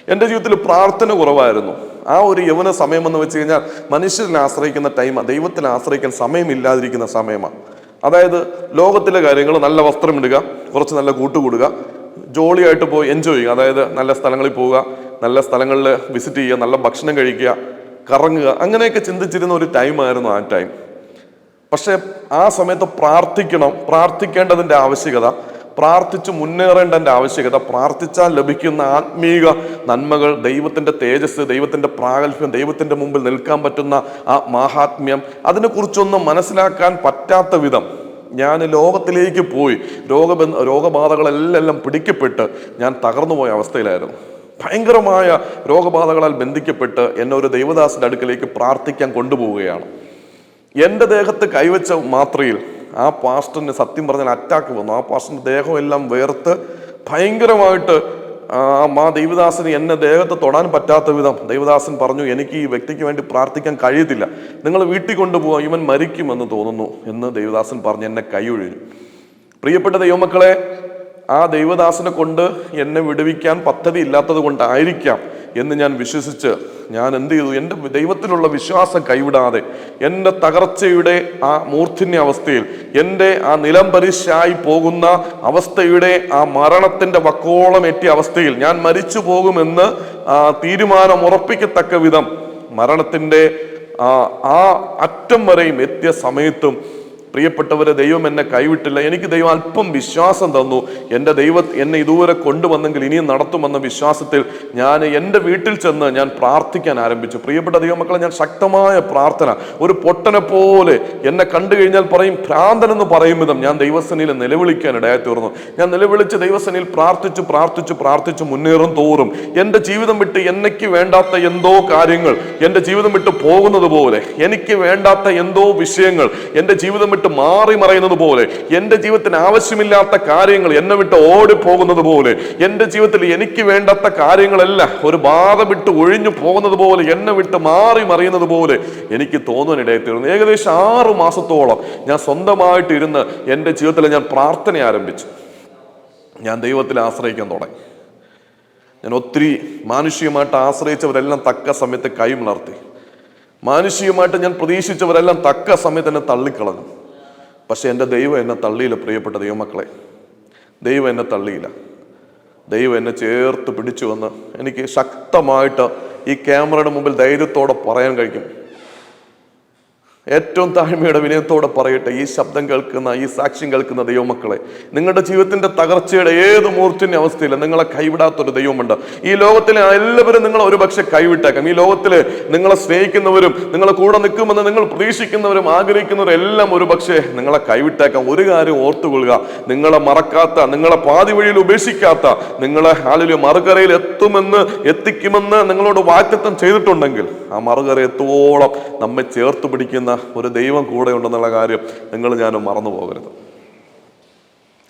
എന്റെ ജീവിതത്തിൽ പ്രാർത്ഥന കുറവായിരുന്നു. ആ ഒരു യവന സമയമെന്ന് വെച്ച് കഴിഞ്ഞാൽ മനുഷ്യരിൽ ആശ്രയിക്കുന്ന ടൈമാണ് ദൈവത്തിൽ ആശ്രയിക്കാൻ സമയമില്ലാതിരിക്കുന്ന സമയമാണ് അതായത് ലോകത്തിലെ കാര്യങ്ങൾ നല്ല വസ്ത്രം ഇടുക കുറച്ച് നല്ല കൂട്ടുകൂടുക ജോളിയായിട്ട് പോയി എൻജോയ് ചെയ്യുക അതായത് നല്ല സ്ഥലങ്ങളിൽ പോവുക നല്ല സ്ഥലങ്ങളിൽ വിസിറ്റ് ചെയ്യുക നല്ല ഭക്ഷണം കഴിക്കുക കറങ്ങുക അങ്ങനെയൊക്കെ ചിന്തിച്ചിരുന്ന ഒരു ടൈമായിരുന്നു ആ ടൈം പക്ഷേ ആ സമയത്ത് പ്രാർത്ഥിക്കണം പ്രാർത്ഥിക്കേണ്ടതിന്റെ ആവശ്യകത പ്രാർത്ഥിച്ച് മുന്നേറേണ്ടതിന്റെ ആവശ്യകത പ്രാർത്ഥിച്ചാൽ ലഭിക്കുന്ന ആത്മീക നന്മകൾ ദൈവത്തിന്റെ തേജസ് ദൈവത്തിന്റെ പ്രാഗൽഭ്യം ദൈവത്തിന്റെ മുമ്പിൽ നിൽക്കാൻ പറ്റുന്ന ആ മാഹാത്മ്യം അതിനെക്കുറിച്ചൊന്നും മനസ്സിലാക്കാൻ പറ്റാത്ത വിധം ഞാൻ ലോകത്തിലേക്ക് പോയി രോഗബന്ധ രോഗബാധകളെല്ലാം പിടിക്കപ്പെട്ട് ഞാൻ തകർന്നു പോയ അവസ്ഥയിലായിരുന്നു. ഭയങ്കരമായ രോഗബാധകളാൽ ബന്ധിക്കപ്പെട്ട് എന്നെ ഒരു ദൈവദാസിന്റെ അടുക്കലേക്ക് പ്രാർത്ഥിക്കാൻ കൊണ്ടുപോവുകയാണ്. എന്റെ ദേഹത്ത് കൈവച്ച മാത്രയിൽ ആ പാസ്റ്ററിന് സത്യം പറഞ്ഞാൽ അറ്റാക്ക് വന്നു. ആ പാസ്റ്ററിന്റെ ദേഹം എല്ലാം വേർത്ത് ഭയങ്കരമായിട്ട് ആ ദൈവദാസന് എന്നെ ദേഹത്തെ തൊടാൻ പറ്റാത്ത വിധം ദൈവദാസൻ പറഞ്ഞു എനിക്ക് ഈ വ്യക്തിക്ക് വേണ്ടി പ്രാർത്ഥിക്കാൻ കഴിയത്തില്ല. നിങ്ങൾ വീട്ടിൽ കൊണ്ടുപോകാം ഇവൻ മരിക്കുമെന്ന് തോന്നുന്നു എന്ന് ദൈവദാസൻ പറഞ്ഞു എന്നെ കൈയൊഴിഞ്ഞു പ്രിയപ്പെട്ട ദൈവമക്കളെ ആ ദൈവദാസനെ കൊണ്ട് എന്നെ വിടുവിക്കാൻ പദ്ധതി ഇല്ലാത്തത് കൊണ്ടായിരിക്കാം എന്ന് ഞാൻ വിശ്വസിച്ച് ഞാൻ എന്ത് ചെയ്തു? എന്റെ ദൈവത്തിലുള്ള വിശ്വാസം കൈവിടാതെ എന്റെ തകർച്ചയുടെ ആ മൂർധന്യ അവസ്ഥയിൽ എന്റെ ആ നിലം പരിശായി പോകുന്ന അവസ്ഥയുടെ ആ മരണത്തിന്റെ വക്കോളം എത്തിയ അവസ്ഥയിൽ ഞാൻ മരിച്ചു പോകുമെന്ന് തീരുമാനം ഉറപ്പിക്കത്തക്ക വിധം മരണത്തിന്റെ ആ ആ അറ്റം വരെയും എത്തിയ സമയത്തും പ്രിയപ്പെട്ടവരെ ദൈവം എന്നെ കൈവിട്ടില്ല. എനിക്ക് ദൈവം അല്പം വിശ്വാസം തന്നു. എന്റെ ദൈവം എന്നെ ഇതുവരെ കൊണ്ടുവന്നെങ്കിൽ ഇനിയും നടത്തുമെന്ന വിശ്വാസത്തിൽ ഞാൻ എന്റെ വീട്ടിൽ ചെന്ന് ഞാൻ പ്രാർത്ഥിക്കാൻ ആരംഭിച്ചു. പ്രിയപ്പെട്ട ദൈവമക്കളെ ഞാൻ ശക്തമായ പ്രാർത്ഥന. ഒരു പൊട്ടനെ പോലെ എന്നെ കണ്ടു കഴിഞ്ഞാൽ പറയും ഭ്രാന്തൻ എന്ന് പറയും വിധം ഞാൻ ദൈവസനയിൽ നിലവിളിക്കാൻ ഇടയായി തീർന്നു. ഞാൻ നിലവിളിച്ച് ദൈവസനയിൽ പ്രാർത്ഥിച്ചു പ്രാർത്ഥിച്ചു പ്രാർത്ഥിച്ചു മുന്നേറും തോറും എന്റെ ജീവിതം വിട്ട് എന്നയ്ക്ക് വേണ്ടാത്ത എന്തോ കാര്യങ്ങൾ എന്റെ ജീവിതം വിട്ട് പോകുന്നത് പോലെ എനിക്ക് വേണ്ടാത്ത എന്തോ വിഷയങ്ങൾ എന്റെ ജീവിതം വിട്ട് മാറി മറയുന്നത് പോലെ എന്റെ ജീവിതത്തിന് ആവശ്യമില്ലാത്ത കാര്യങ്ങൾ എന്നെ വിട്ട് ഓടിപ്പോകുന്നത് പോലെ എന്റെ ജീവിതത്തിൽ എനിക്ക് വേണ്ടാത്ത കാര്യങ്ങളല്ല ഒരു ബാധ വിട്ട് ഒഴിഞ്ഞു പോകുന്നത് പോലെ എന്നെ വിട്ട് മാറി മറിയുന്നത് പോലെ എനിക്ക് തോന്നാനിടയായി തീർന്നു ഏകദേശം ആറു മാസത്തോളം ഞാൻ സ്വന്തമായിട്ട് ഇരുന്ന് എന്റെ ജീവിതത്തിൽ ഞാൻ പ്രാർത്ഥന ആരംഭിച്ചു. ഞാൻ ദൈവത്തിൽ ആശ്രയിക്കാൻ തുടങ്ങി. ഞാൻ ഒത്തിരി മാനുഷികമായിട്ട് ആശ്രയിച്ചവരെല്ലാം തക്ക സമയത്ത് കൈമലർത്തി മാനുഷികമായിട്ട് ഞാൻ പ്രതീക്ഷിച്ചവരെല്ലാം തക്ക സമയത്ത് എന്നെ തള്ളിക്കളഞ്ഞു. പക്ഷെ എന്റെ ദൈവം എന്നെ തള്ളിയില്ല പ്രിയപ്പെട്ട ദൈവമക്കളെ. ദൈവം എന്നെ തള്ളിയില്ല. ദൈവം എന്നെ ചേർത്ത് പിടിച്ചു വന്ന് എനിക്ക് ശക്തമായിട്ട് ഈ ക്യാമറയുടെ മുമ്പിൽ ധൈര്യത്തോടെ പറയാൻ കഴിയും ഏറ്റവും താഴ്മയുടെ വിനയത്തോടെ പറയട്ടെ ഈ ശബ്ദം കേൾക്കുന്ന ഈ സാക്ഷ്യം കേൾക്കുന്ന ദൈവമക്കളെ നിങ്ങളുടെ ജീവിതത്തിന്റെ തകർച്ചയുടെ ഏത് മൂർത്തിന്റെ അവസ്ഥയിലും നിങ്ങളെ കൈവിടാത്തൊരു ദൈവമുണ്ട്. ഈ ലോകത്തിലെ എല്ലാവരും നിങ്ങൾ ഒരുപക്ഷെ കൈവിട്ടേക്കാം. ഈ ലോകത്തിലെ നിങ്ങളെ സ്നേഹിക്കുന്നവരും നിങ്ങളെ കൂടെ നിൽക്കുമെന്ന് നിങ്ങൾ പ്രതീക്ഷിക്കുന്നവരും ആഗ്രഹിക്കുന്നവരും എല്ലാം ഒരുപക്ഷെ നിങ്ങളെ കൈവിട്ടേക്കാം. ഒരു കാര്യം ഓർത്തുകൊള്ളുക നിങ്ങളെ മറക്കാത്ത നിങ്ങളെ പാതി വഴിയിൽ ഉപേക്ഷിക്കാത്ത നിങ്ങളെ ആളിൽ മറുകരയിൽ എത്തുമെന്ന് എത്തിക്കുമെന്ന് നിങ്ങളോട് വാറ്റത്വം ചെയ്തിട്ടുണ്ടെങ്കിൽ ആ മറുകര എത്തുവോളം നമ്മെ ചേർത്ത് പിടിക്കുന്ന ഒരു ദൈവം കൂടെ ഉണ്ടെന്നുള്ള കാര്യം നിങ്ങൾ ഞാനും മറന്നു പോകരുത്.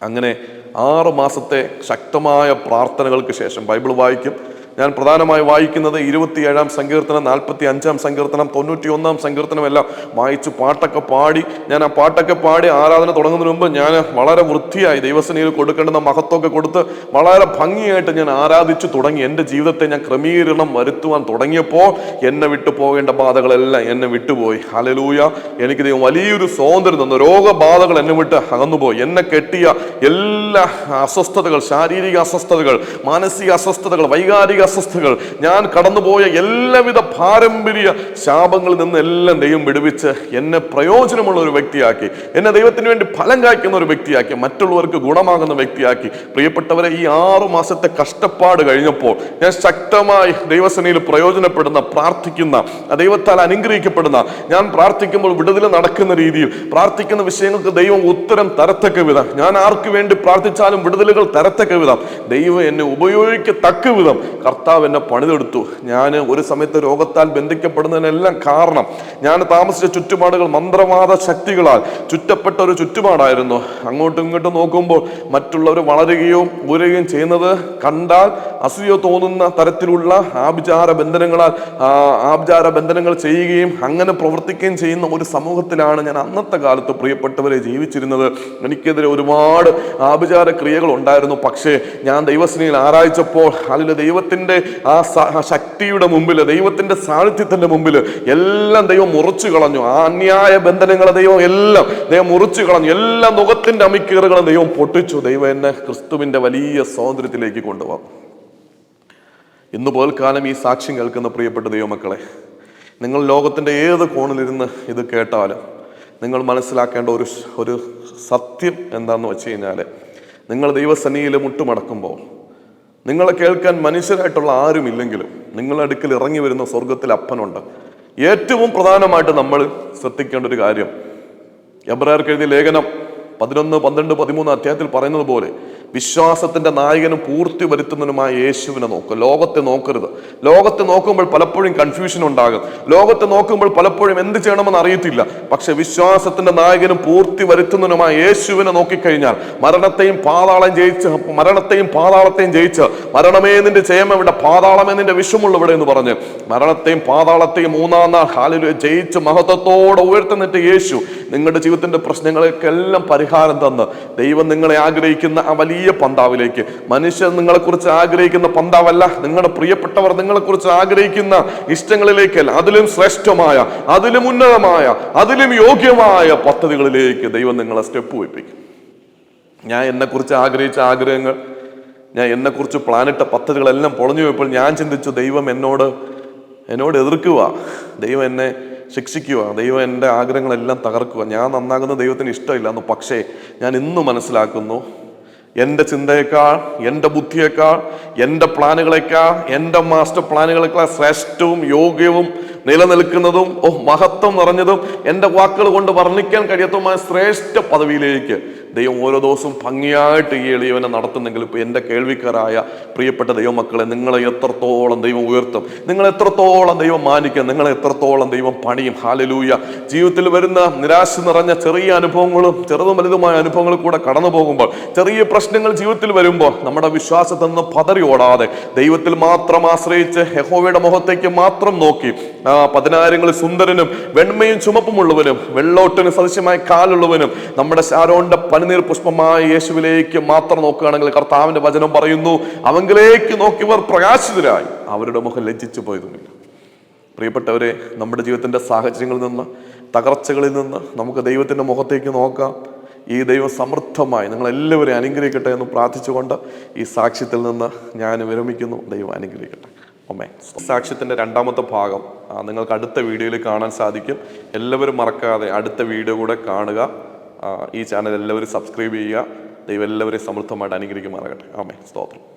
അങ്ങനെ ആറ് മാസത്തെ ശക്തമായ പ്രാർത്ഥനകൾക്ക് ശേഷം ബൈബിൾ വായിക്കും. ഞാൻ പ്രധാനമായി വായിക്കുന്നത് ഇരുപത്തിയേഴാം സങ്കീർത്തനം നാൽപ്പത്തി അഞ്ചാം സങ്കീർത്തനം തൊണ്ണൂറ്റി ഒന്നാം സങ്കീർത്തനം എല്ലാം വായിച്ച് പാട്ടൊക്കെ പാടി. ഞാൻ ആ പാട്ടൊക്കെ പാടി ആരാധന തുടങ്ങുന്നതിന് മുമ്പ് ഞാൻ വളരെ വൃത്തിയായി ദൈവസേനയിൽ കൊടുക്കേണ്ടുന്ന മഹത്വമൊക്കെ കൊടുത്ത് വളരെ ഭംഗിയായിട്ട് ഞാൻ ആരാധിച്ചു തുടങ്ങി. എന്റെ ജീവിതത്തെ ഞാൻ ക്രമീകരണം വരുത്തുവാൻ തുടങ്ങിയപ്പോൾ എന്നെ വിട്ടു പോകേണ്ട ബാധകളെല്ലാം എന്നെ വിട്ടുപോയി. ഹലലൂയ എനിക്ക് ദൈവം വലിയൊരു സ്വാതന്ത്ര്യം തന്നു. രോഗബാധകൾ എന്നെ വിട്ട് അകന്നുപോയി. എന്നെ കെട്ടിയ എല്ലാ അസ്വസ്ഥതകൾ ശാരീരിക അസ്വസ്ഥതകൾ മാനസിക അസ്വസ്ഥതകൾ വൈകാരിക അസ്വസ്ഥതകൾ ഞാൻ കടന്നുപോയ എല്ലാവിധ പാരമ്പര്യ ശാപങ്ങളിൽ നിന്ന് എല്ലാം വിടുവിച്ച് എന്നെ പ്രയോജനമുള്ള ഒരു വ്യക്തിയാക്കി എന്നെ ദൈവത്തിന് വേണ്ടി ഫലം കായ്ക്കുന്ന ഒരു വ്യക്തിയാക്കി മറ്റുള്ളവർക്ക് ഗുണമാകുന്ന വ്യക്തിയാക്കി. പ്രിയപ്പെട്ടവരെ ഈ ആറു മാസത്തെ കഷ്ടപ്പാട് കഴിഞ്ഞപ്പോൾ ഞാൻ ശക്തമായി ദൈവസേനയിൽ പ്രയോജനപ്പെടുന്ന പ്രാർത്ഥിക്കുന്ന ദൈവത്താൽ അനുഗ്രഹിക്കപ്പെടുന്ന ഞാൻ പ്രാർത്ഥിക്കുമ്പോൾ വിടുതൽ നടക്കുന്ന രീതിയിൽ പ്രാർത്ഥിക്കുന്ന വിഷയങ്ങൾക്ക് ദൈവം ഉത്തരം തരത്തക്ക വിധം ഞാൻ ആർക്ക് വേണ്ടി പ്രാർത്ഥിച്ചാലും വിടുതലുകൾ തരത്തക്ക വിധം ദൈവം എന്നെ ഉപയോഗിക്കത്തക്ക വിധം കർത്താവ് എന്നെ പണിതെടുത്തു. ഞാൻ ഒരു സമയത്ത് രോഗത്താൽ ബന്ധിക്കപ്പെടുന്നതിനെല്ലാം കാരണം ഞാൻ താമസിച്ച ചുറ്റുപാടുകൾ മന്ത്രവാദ ശക്തികളാൽ ചുറ്റപ്പെട്ട ഒരു ചുറ്റുപാടായിരുന്നു. അങ്ങോട്ടും ഇങ്ങോട്ടും നോക്കുമ്പോൾ മറ്റുള്ളവർ വളരുകയും ഉയരുകയും ചെയ്യുന്നത് കണ്ടാൽ അസൂയ തോന്നുന്ന തരത്തിലുള്ള ആഭിചാര ബന്ധനങ്ങളാൽ ആഭിചാര ബന്ധനങ്ങൾ ചെയ്യുകയും അങ്ങനെ പ്രവർത്തിക്കുകയും ചെയ്യുന്ന ഒരു സമൂഹത്തിലാണ് ഞാൻ അന്നത്തെ കാലത്ത് പ്രിയപ്പെട്ടവരെ ജീവിച്ചിരുന്നത്. എനിക്കെതിരെ ഒരുപാട് ആഭിചാര ക്രിയകൾ ഉണ്ടായിരുന്നു. പക്ഷേ ഞാൻ ദൈവസ്നേഹിൽ ആരായിച്ചപ്പോൾ അതിൽ ദൈവത്തിന്റെ ആ ആ ശക്തിയുടെ മുമ്പിൽ ദൈവത്തിന്റെ സാന്നിധ്യത്തിന്റെ മുമ്പിൽ എല്ലാം ദൈവം മുറിച്ചു കളഞ്ഞു. ആ അന്യായ ബന്ധനങ്ങളെ ദൈവം എല്ലാം ദൈവം മുറിച്ചു കളഞ്ഞു. എല്ലാ മുഖത്തിന്റെ അമിക്കീറുകളും ദൈവം പൊട്ടിച്ചു. ദൈവം എന്നെ ക്രിസ്തുവിന്റെ വലിയ സ്വാതന്ത്ര്യത്തിലേക്ക് കൊണ്ടുപോകും. ഇന്ന് പോൽക്കാലം ഈ സാക്ഷ്യം കേൾക്കുന്ന പ്രിയപ്പെട്ട ദൈവമക്കളെ നിങ്ങൾ ലോകത്തിന്റെ ഏത് കോണിലിരുന്ന് ഇത് കേട്ടാലും നിങ്ങൾ മനസ്സിലാക്കേണ്ട ഒരു ഒരു സത്യം എന്താണെന്ന് വെച്ച് കഴിഞ്ഞാൽ നിങ്ങൾ ദൈവസന്നിയിൽ മുട്ടുമടക്കുമ്പോൾ നിങ്ങളെ കേൾക്കാൻ മനുഷ്യരായിട്ടുള്ള ആരുമില്ലെങ്കിലും നിങ്ങളുടെ അടുക്കൽ ഇറങ്ങി വരുന്ന സ്വർഗത്തിൽ അപ്പനുണ്ട്. ഏറ്റവും പ്രധാനമായിട്ട് നമ്മൾ ശ്രദ്ധിക്കേണ്ട ഒരു കാര്യം. എബ്രാർക്ക് എഴുതിയ ലേഖനം പതിനൊന്ന് പന്ത്രണ്ട് പതിമൂന്ന് അധ്യായത്തിൽ പറയുന്നത് പോലെ വിശ്വാസത്തിന്റെ നായകനും പൂർത്തി വരുത്തുന്നതിനുമായ യേശുവിനെ നോക്കുക. ലോകത്തെ നോക്കരുത്. ലോകത്തെ നോക്കുമ്പോൾ പലപ്പോഴും കൺഫ്യൂഷൻ ഉണ്ടാകും. ലോകത്തെ നോക്കുമ്പോൾ പലപ്പോഴും എന്ത് ചെയ്യണമെന്ന് അറിയത്തില്ല. പക്ഷെ വിശ്വാസത്തിന്റെ നായകനും പൂർത്തി വരുത്തുന്നതിനുമായ യേശുവിനെ നോക്കിക്കഴിഞ്ഞാൽ മരണത്തെയും പാതാളം ജയിച്ച് മരണത്തെയും പാതാളത്തെയും ജയിച്ച് മരണമേ നിന്റെ ജയം ഇവിടെ പാതാളമേ നിന്റെ വിഷമുള്ള ഇവിടെ എന്ന് പറഞ്ഞ് മരണത്തെയും പാതാളത്തെയും മൂന്നാം നാൾ ഹാലിൽ ജയിച്ച് മഹത്വത്തോടെ ഉയർത്തുന്നിട്ട് യേശു നിങ്ങളുടെ ജീവിതത്തിന്റെ പ്രശ്നങ്ങൾക്കെല്ലാം പരിഹാരം തന്ന്. ദൈവം നിങ്ങളെ ആഗ്രഹിക്കുന്ന ആ വലിയ പന്താവിലേക്ക്. മനുഷ്യൻ നിങ്ങളെക്കുറിച്ച് ആഗ്രഹിക്കുന്ന പന്താവല്ല നിങ്ങളുടെ പ്രിയപ്പെട്ടവർ നിങ്ങളെക്കുറിച്ച് ആഗ്രഹിക്കുന്ന ഇഷ്ടങ്ങളിലേക്കല്ല അതിലും ശ്രേഷ്ഠമായ അതിലും ഉന്നതമായ അതിലും യോഗ്യമായ പദ്ധതികളിലേക്ക് ദൈവം നിങ്ങളെ സ്റ്റെപ്പ് വയ്പ്പിക്കും. ഞാൻ എന്നെക്കുറിച്ച് ആഗ്രഹിച്ച ആഗ്രഹങ്ങൾ ഞാൻ എന്നെക്കുറിച്ച് പ്ലാനിട്ട പദ്ധതികളെല്ലാം പൊളഞ്ഞു പോയപ്പോൾ ഞാൻ ചിന്തിച്ചു ദൈവം എന്നോട് എന്നോട് എതിർക്കുക ദൈവം എന്നെ ശിക്ഷിക്കുക ദൈവം എന്റെ ആഗ്രഹങ്ങളെല്ലാം തകർക്കുക. ഞാൻ നന്നാകുന്ന ദൈവത്തിന് ഇഷ്ടമില്ല. എന്ന് പക്ഷേ ഞാൻ ഇന്ന് മനസ്സിലാക്കുന്നു എന്റെ ചിന്തയേക്കാൾ എന്റെ ബുദ്ധിയേക്കാൾ എന്റെ പ്ലാനുകളേക്കാൾ എന്റെ മാസ്റ്റർ പ്ലാനുകളേക്കാൾ ശ്രേഷ്ഠവും യോഗ്യവും നിലനിൽക്കുന്നതും ഓ മഹത്വം നിറഞ്ഞതും എന്റെ വാക്കുകൾ കൊണ്ട് വർണിക്കാൻ കഴിയാത്തതുമായ ശ്രേഷ്ഠ പദവിയിലേക്ക് ദൈവം ഓരോ ദിവസവും ഭംഗിയായിട്ട് ഈ എളിയവനെ നടത്തുന്നെങ്കിൽ ഇപ്പോൾ എന്റെ കേൾവിക്കാരായ പ്രിയപ്പെട്ട ദൈവമക്കളെ നിങ്ങളെ എത്രത്തോളം ദൈവം ഉയർത്തും നിങ്ങൾ എത്രത്തോളം ദൈവം മാനിക്കും നിങ്ങളെ എത്രത്തോളം ദൈവം പണിയും. ഹാലലൂയ ജീവിതത്തിൽ വരുന്ന നിരാശ നിറഞ്ഞ ചെറിയ അനുഭവങ്ങളും ചെറുതും വലുതുമായ അനുഭവങ്ങളും കൂടെ കടന്നു പോകുമ്പോൾ ചെറിയ പ്രശ്നങ്ങൾ ജീവിതത്തിൽ വരുമ്പോൾ നമ്മുടെ വിശ്വാസത്തിൽ നിന്ന് പതറി ഓടാതെ ദൈവത്തിൽ മാത്രം ആശ്രയിച്ച് യഹോവയുടെ മുഖത്തേക്ക് മാത്രം നോക്കി ആ പതിനായിരങ്ങളിൽ സുന്ദരനും വെണ്മയും ചുമപ്പുമുള്ളവനും വെള്ളോട്ടിന് സദൃശ്യമായ കാലുള്ളവനും നമ്മുടെ ശാരോന്റെ പനിനീർ പുഷ്പമായ യേശുവിലേക്ക് മാത്രം നോക്കുകയാണെങ്കിൽ കർത്താവിന്റെ വചനം പറയുന്നു അവങ്കിലേക്ക് നോക്കിയവർ പ്രകാശിതരായി. അവരുടെ മുഖം ലജ്ജിച്ചു പോയതുമില്ല. പ്രിയപ്പെട്ടവരെ നമ്മുടെ ജീവിതത്തിന്റെ സാഹചര്യങ്ങളിൽ നിന്ന് തകർച്ചകളിൽ നിന്ന് നമുക്ക് ദൈവത്തിന്റെ മുഖത്തേക്ക് നോക്കാം. ഈ ദൈവം സമൃദ്ധമായി നിങ്ങളെല്ലാവരെയും അനുഗ്രഹിക്കട്ടെ എന്ന് പ്രാർത്ഥിച്ചുകൊണ്ട് ഈ സാക്ഷ്യത്തിൽ നിന്ന് ഞാൻ വിരമിക്കുന്നു. ദൈവം അനുഗ്രഹിക്കട്ടെ. ഒമേ സാക്ഷ്യത്തിന്റെ രണ്ടാമത്തെ ഭാഗം നിങ്ങൾക്ക് അടുത്ത വീഡിയോയിൽ കാണാൻ സാധിക്കും. എല്ലാവരും മറക്കാതെ അടുത്ത വീഡിയോ കൂടെ കാണുക. ഈ ചാനൽ എല്ലാവരും സബ്സ്ക്രൈബ് ചെയ്യുക. ദൈവം എല്ലാവരെയും സമൃദ്ധമായിട്ട് അനുഗ്രഹിക്കുമാറാകട്ടെ. ആമേ സ്തോത്രം.